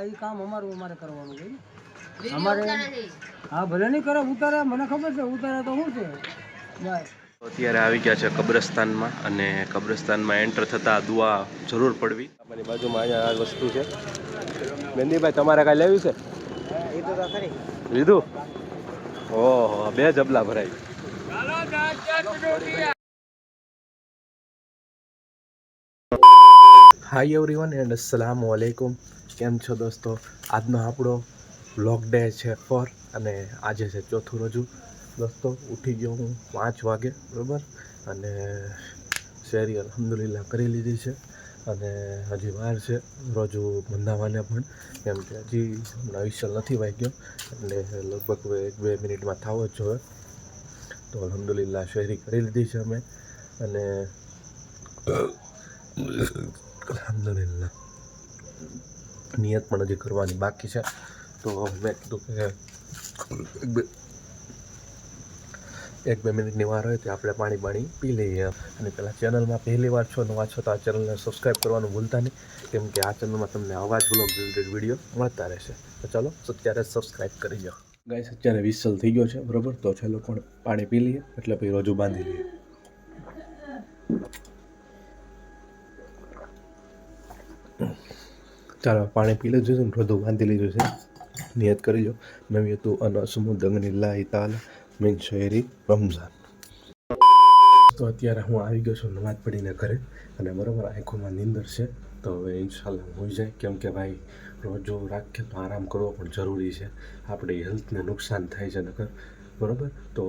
આ ઈ કામ અમારું અમારે કરવાનું છે અમારે હા ભલે નહીં કરે ઉતારે મને ખબર છે ઉતારે તો શું છે? અત્યારે આવી ગયા છે કબ્રસ્તાનમાં અને કબ્રસ્તાનમાં એન્ટર થતા દુઆ જરૂર પડવી. અમારી બાજુમાં અહીંયા આ વસ્તુ છે. મહેંદીભાઈ તમારે કાંઈ લેવી છે? એ તો ખરી. લીધું? ઓહો બે જબલા ભરાય હાય એવરીવન એન્ડ અસલામ વાલેકુમ કેમ છો દોસ્તો? આજનો આપણો વ્લોગ ડે છે ફોર અને આજે છે ચોથું રજૂ. દોસ્તો, ઉઠી ગયો હું પાંચ વાગે, બરાબર? અને શેરી અલહમદુલિલ્લાહ કરી લીધી છે. અને હજી વાર છે, રોજુ બંધાવાને પણ. કેમ કે હજી હમણાં વિશાલ નથી વાગ્યો એટલે લગભગ એક બે મિનિટમાં થવો જ જોઈએ તો અલહમદુલિલ્લાહ શેરી કરી લીધી છે અમે. અને અલહમદુલિલ્લાહ. નિયત પણ હજી કરવાની બાકી છે. તો મેં કીધું કે એક બે એક બે મિનિટની વાર હોય તો આપણે પાણી પાણી પી લઈએ. અને પેલા ચેનલમાં પહેલી વાર છો નવા છો તો આ ચેનલને સબસ્ક્રાઈબ કરવાનું ભૂલતા નહીં. કેમ કે આ ચેનલમાં તમને અવાજ બ્લોગ રિલેટેડ વીડિયો મળતા રહેશે. તો ચાલો અત્યારે સબસ્ક્રાઈબ કરી જાઓ ગાઈસ અત્યારે વિસલ થઈ ગયો છે, બરોબર? તો છેલ્લો પણ પાણી પી લઈએ, એટલે પછી રોજુ બાંધી લઈએ. ચાલો પાણી પી લીધું છે ને, બધું બાંધી લીધું છે. નિયત કરી લો નવી હતું અનસમુ દંગની લાઈ તાલ, મીન શહેરી રમઝાન. તો અત્યારે હું આવી ગયો છું નમાજ પડીને ઘરે અને બરાબર આંખોમાં નીંદર છે. તો હવે ઇન્શાલ્લાહ હોઈ જાય. કેમ કે ભાઈ, રોજો રાખીએ તો આરામ કરવો પણ જરૂરી છે. આપણી હેલ્થને નુકસાન થાય છે નકર. બરાબર? તો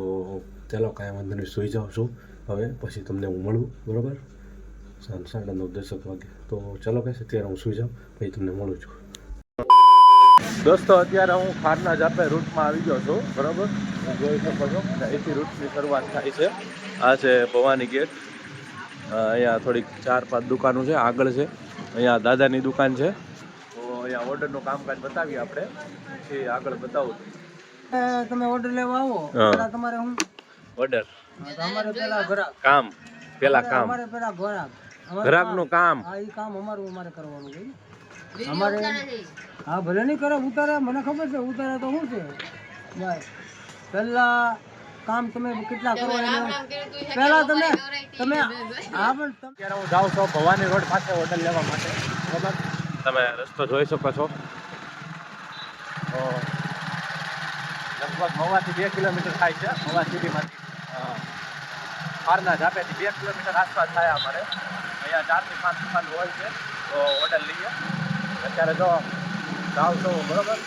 ચાલો, કાંઈ વાંધો નહીં, સૂઈ જાઉં છું. હવે પછી તમને હું મળું. બરાબર? સાંજ સાડા નવ દસક વાગે. તો ચાલો કહેશે અત્યારે હું સુઈ જાઉં પછી તમને મળું છું. દોસ્તો અત્યારે હું ખારના જાપે રૂટમાં આવી ગયો છું બરાબર? હું જોઈ શકો છો. અહીંથી રૂટની શરૂઆત થાય છે. આ છે ભવાની ગેટ. અહીંયા થોડીક ચાર પાંચ દુકાનો છે આગળ છે. અહીંયા દાદાની દુકાન છે. તો અહીંયા ઓર્ડરનું કામકાજ બતાવીએ આપણે. પછી આગળ બતાવું. તમે ઓર્ડર લેવા આવો. તમારે હું? ઓર્ડર? તમારે પહેલા અમારે પેલા કામ. પેલા કામ. અમારે પેલા ગ્રાહકનું કામ. હા એ કામ અમારું અમારે કરવાનું છે અમારે હા ભલે નહીં કરે ઉતારે મને ખબર છે ઉતારે તો શું છે? બસ. પહેલા કામ તમે કેટલા કરો એને પહેલા તમે તમે હા પણ અત્યારે હું જાઉં છું ભવાની રોડ પાસે હોટલ લેવા માટે. બરાબર? તમે રસ્તો જોઈ શકો છો. લગભગ મવાથી બે કિલોમીટર થાય છે મવા સિટીમાંથી. પારના ઝાપેથી બે કિલોમીટર આસપાસ થાય અમારે. અહીંયા ચારથી પાંચ દુકાન હોય છે, તો ઓર્ડર લઈએ. અત્યારે જો જાઉં છું બરાબર.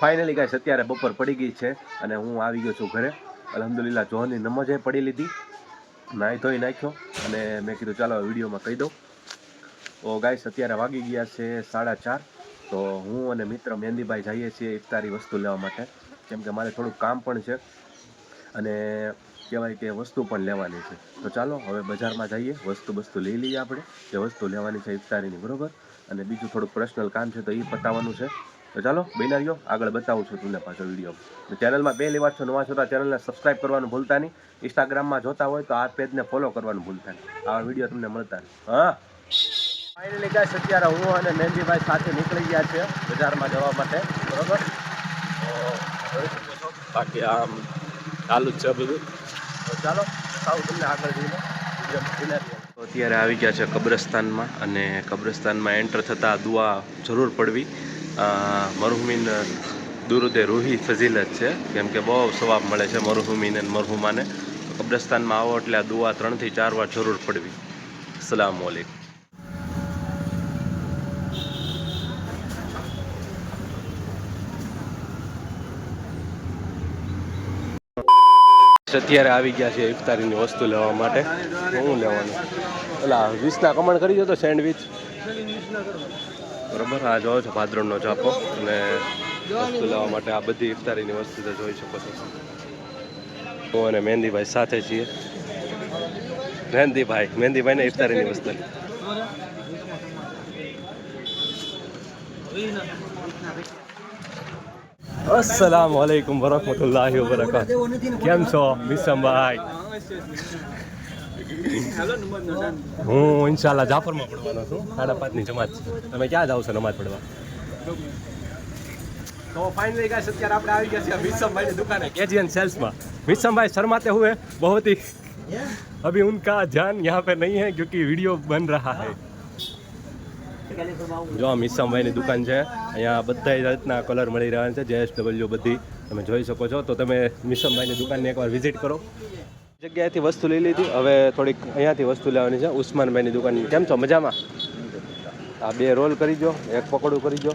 ફાઇનલી ગાઈસ અત્યારે બપોર પડી ગઈ છે અને હું આવી ગયો છું ઘરે. અલહમદુલીલા જોહનની નમજ એ પડી લીધી. નાહી ધોઈ નાખ્યો અને મેં કીધું, ચાલો વિડીયોમાં કહી દઉં. તો ગાઈસ અત્યારે વાગી ગયા છે સાડા ચાર. તો હું અને મિત્ર મહેંદીભાઈ જઈએ છીએ ઇફતારી વસ્તુ લેવા માટે. કેમ કે મારે થોડુંક કામ પણ છે. અને કહેવાય કે વસ્તુ પણ લેવાની છે. તો ચાલો, હવે બજારમાં જઈએ. વસ્તુ વસ્તુ લઈ લઈએ આપણે. જે વસ્તુ લેવાની છે ઇફતારીની, બરોબર? અને બીજું થોડુંક પર્સનલ કામ છે તો એ પતાવવાનું છે. તો ચાલો, બેનારીઓ, આગળ બતાવું છું તમને પાછો વીડિયો ચેનલમાં પહેલી વાર છો, નવા છો તો આ ચેનલને સબસ્ક્રાઇબ કરવાનું ભૂલતા નહીં. ઇન્સ્ટાગ્રામમાં જોતા હોય તો આ પેજને ફોલો કરવાનું ભૂલતા નહીં. આવા વીડિયો તમને મળતા હા? ફાઇનલી ગાય અત્યારે હું અને મહેંદીભાઈ સાથે નીકળી ગયા છે બજારમાં જવા માટે. બરોબર? બાકી આમ ચાલુ જ છે બધું. ચાલો સાવ તમને આગળ જઈને અત્યારે આવી ગયા છે કબ્રસ્તાનમાં અને કબ્રસ્તાનમાં એન્ટર થતાં દુઆ જરૂર પડવી. મરહુમીન દુરુદે રૂહી ફઝીલત છે. કેમ કે બહુ સવાબ મળે છે મરહુમીન મરહુમાને. કબ્રસ્તાનમાં આવો એટલે આ દુઆ ત્રણથી ચાર વાર જરૂર પડવી. અસલામ વાલેકુમ અત્યારે આવી ગયા છે ઇફતારીની વસ્તુ લેવા માટે. શું લેવાનું? પેલા વીસના કમણ કરી દો તો સેન્ડવિચ. બરાબર, આ જોવો છો ભાદરણનો ચાપો અને વસ્તુ લેવા માટે આ બધી ઇફતારીની વસ્તુ તો જોઈ શકો છો. હું અને મહેંદીભાઈ સાથે છીએ. મહેંદીભાઈ, મહેંદીભાઈને ઇફતારીની વસ્તુ. અસલામ વાલેકુમ વરહમતુલ્લાહ વબરકાત કેમ છો મિસમભાઈ હું ઇન્શાલ્લાહ જાફરમાં પડવાનો છું. સાડા પાંચની જમાત તમે ક્યાં જાવ છો નમાજ પડવા તો ફાઇનલી કેજીએન સેલ્સમાં. મિસમભાઈ શર્માતે હુએ. બહુત ही અભી ઉનકા ધ્યાન यहाँ पे નહીં है क्योंकि वीडियो બન रहा है જો मिसम भाई ની દુકાન છે અહીંયા બધા જાતના કલર મળી રહ્યા છે. જેએસ ડબલ્યુ બધી તમે જોઈ શકો છો. તો તમે મિશમભાઈની દુકાનને એકવાર વિઝિટ કરો. જગ્યાએથી વસ્તુ લઈ લીધી. હવે થોડીક અહીંયાથી વસ્તુ લેવાની છે. ઉસ્માનભાઈની દુકાન. કેમ છો? મજામાં? આ બે રોલ કરી દો એક પકોડું કરી દો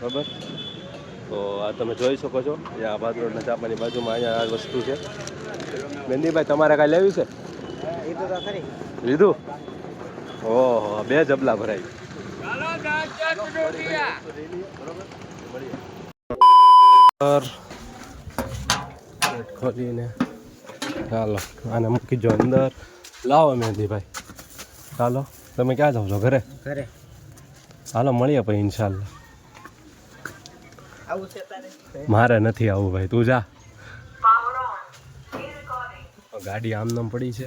બરાબર? તો આ તમે જોઈ શકો છો. અહીંયા આ બાદ રોડના ચાપાની બાજુમાં અહીંયા આ વસ્તુ છે. મહેંદીભાઈ તમારે કાંઈ લેવી છે? લીધું? ઓહો બે જબલા ભરાય ખોલીને ચાલો આને મૂકી જો અંદર. લાવો મહેંદીભાઈ ચાલો તમે ક્યાં જાઓ છો? ઘરે? ઘરે. હાલો મળીએ પછી તારે? મારે નથી આવું ભાઈ તું જા. ગાડી આમ નામ પડી છે.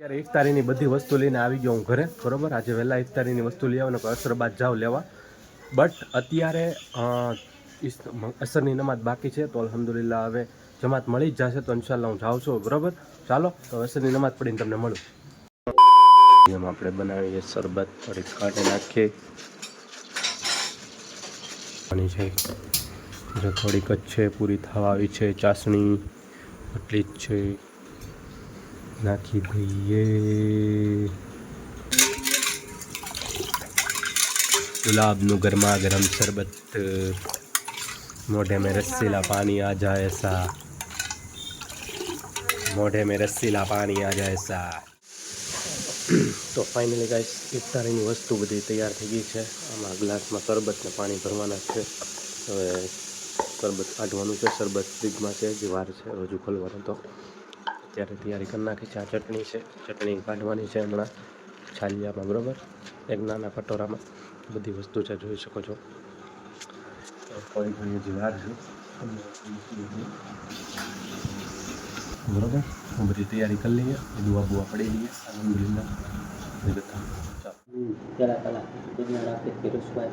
અત્યારે ઇફતારીની બધી વસ્તુ લઈને આવી ગયો હું ઘરે, બરોબર? આજે વહેલા ઇફતારીની વસ્તુ લઈ આવવાનો અસર બાદ જાઉં લેવા. બટ અત્યારે અસરની નમાજ બાકી છે, તો અલહમદુલિલ્લા હવે જમાત મળી જ જશે, તો ઇન્શાલ્લાહ હું જાઉં છું, બરોબર? ચાલો, તો અસરની નમાજ પડીને તમને મળું. એમ આપણે બનાવીએ, શરબત થોડીક કાઢી નાખીએ. પાણી છે, જો થોડીક જ છે, પૂરી થવા આવી છે, ચાસણી એટલી જ છે. નાખી દઈએ. ગુલાબનું ગરમા ગરમ શરબત. મોઢે મેં રસીલા પાણી આ જાય સા. મોઢે મેં રસીલા પાણી આ જાય સા. તો ફાઇનલી ગાઈસ ઇફતારીની વસ્તુ બધી તૈયાર થઈ ગઈ છે. આમાં ગ્લાસમાં શરબતને પાણી ભરવાના છે. હવે શરબત કાઢવાનું છે. શરબત ફ્રીજમાં છે, જે વાર છે હજુ ખોલવાનો તો. અત્યારે તૈયારી કરી નાખી છે. આ ચટણી છે. ચટણી કાઢવાની છે હમણાં છાલિયામાં બરાબર? એક નાના કટોરામાં. બધી વસ્તુ છે જોઈ શકો છો. કોઈ ઘણી હજી વાર બરાબર? હું બધી તૈયારી કરી લઈએ. દુઆ બુઆ પડી લઈએ. અલહમદુલિલ્લાહ. ચાલો પહેલાં પહેલાં. રાખી ફેરસવા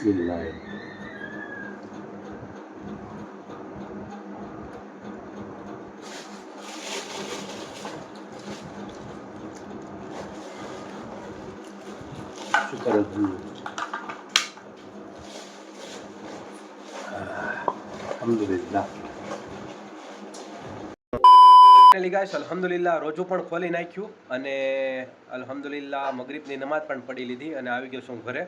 Bismillah. Şükür. Alhamdulillah. ગાઈસ અલહમદુલિલ્લા રોજુ પણ ખોલી નાખ્યું અને અલહમદુલિલ્લા મગરીબની નમાજ પણ પડી લીધી અને આવી ગયો છું ઘરે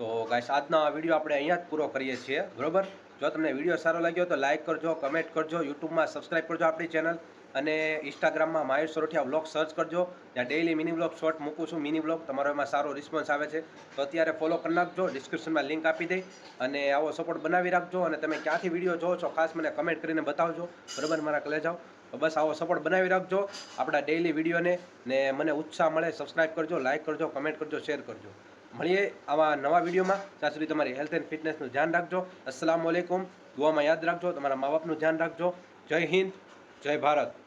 તો ગાઈસ આજનો આ વીડિયો આપણે અહીંયા જ પૂરો કરીએ છીએ, બરોબર? જો તમને વીડિયો સારો લાગ્યો તો લાઈક કરજો કમેન્ટ કરજો યુટ્યુબમાં સબસ્ક્રાઇબ કરજો આપણી ચેનલ અને ઇન્સ્ટાગ્રામમાં માયુર સોરઠિયા બ્લોગ સર્ચ કરજો. ત્યાં ડેઈલી મિની બ્લોગ શોર્ટ મૂકું છું મિની બ્લોગ તમારો એમાં સારો રિસ્પોન્સ આવે છે. તો અત્યારે ફોલો કરી નાખજો ડિસ્ક્રિપ્શનમાં લિંક આપી દઈ અને આવો સપોર્ટ બનાવી રાખજો અને તમે ક્યાંથી વીડિયો જોવો છો, ખાસ મને કમેન્ટ કરીને બતાવજો. બરાબર? મારા કલે જાઓ. તો બસ આવો સપોર્ટ બનાવી રાખજો. આપણા ડેઈલી વિડીયોને ને મને ઉત્સાહ મળે સબસ્ક્રાઇબ કરજો લાઇક કરજો કમેન્ટ કરજો શેર કરજો. મળીએ આવા નવા વિડીયોમાં. ત્યાં સુધી તમારી હેલ્થ એન્ડ ફિટનેસનું ધ્યાન રાખજો. અસલામ વાલેકુમ દુઆમાં યાદ રાખજો. તમારા મા બાપનું ધ્યાન રાખજો. જય હિન્દ. જય ભારત.